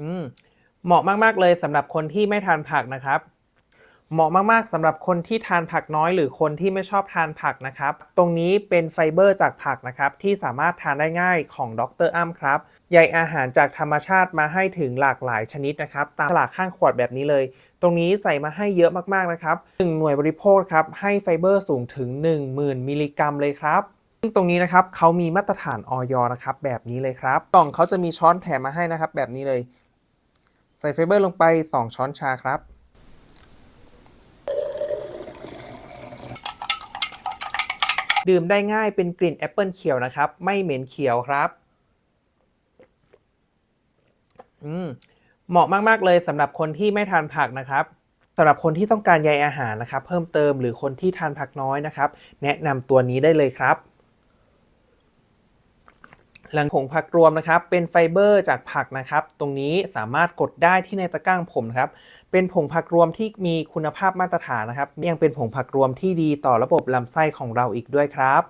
อืมเหมาะมากๆเลยสำหรับคนที่ไม่ทานผักนะครับ เหมาะมากๆสำหรับคนที่ทานผักน้อย หรือคนที่ไม่ชอบทานผักนะครับ ตรงนี้เป็นไฟเบอร์จากผักนะครับ ที่สามารถทานได้ง่ายของดรอ้ำครับใยอาหารจากธรรมชาติมาให้ถึงหลากหลายชนิดนะครับ ตามฉลากข้างขวดแบบนี้เลย ตรงนี้ใส่มาให้เยอะมากๆนะครับ1หน่วยบริโภคครับให้ไฟเบอร์สูงถึง 10,000 มิลลิกรัมเลยครับซึ่งตรงนี้นะครับเขามีมาตรฐานออยนะครับแบบนี้เลยครับกล่องเขาจะมีช้อนแถมมาให้นะครับแบบนี้เลย ส่ไฟเบอร์ลงไป 2 ช้อนชาครับ ดื่มได้ง่ายเป็นกลิ่นแอปเปิลเขียวนะครับ ไม่เหม็นเขียวครับ อืมเหมาะมาก ๆ เลยสำหรับคนที่ไม่ทานผักนะครับสำหรับคนที่ต้องการใยอาหารนะครับ เพิ่มเติมหรือคนที่ทานผักน้อยนะครับ แนะนำตัวนี้ได้เลยครับ หลังผงผักรวมนะครับ เป็นไฟเบอร์จากผักนะครับ ตรงนี้สามารถกดได้ที่ในตะกร้างผมนะครับ เป็นผงผักรวมที่มีคุณภาพมาตรฐานนะครับ ยังเป็นผงผักรวมที่ดีต่อระบบลำไส้ของเราอีกด้วยครับ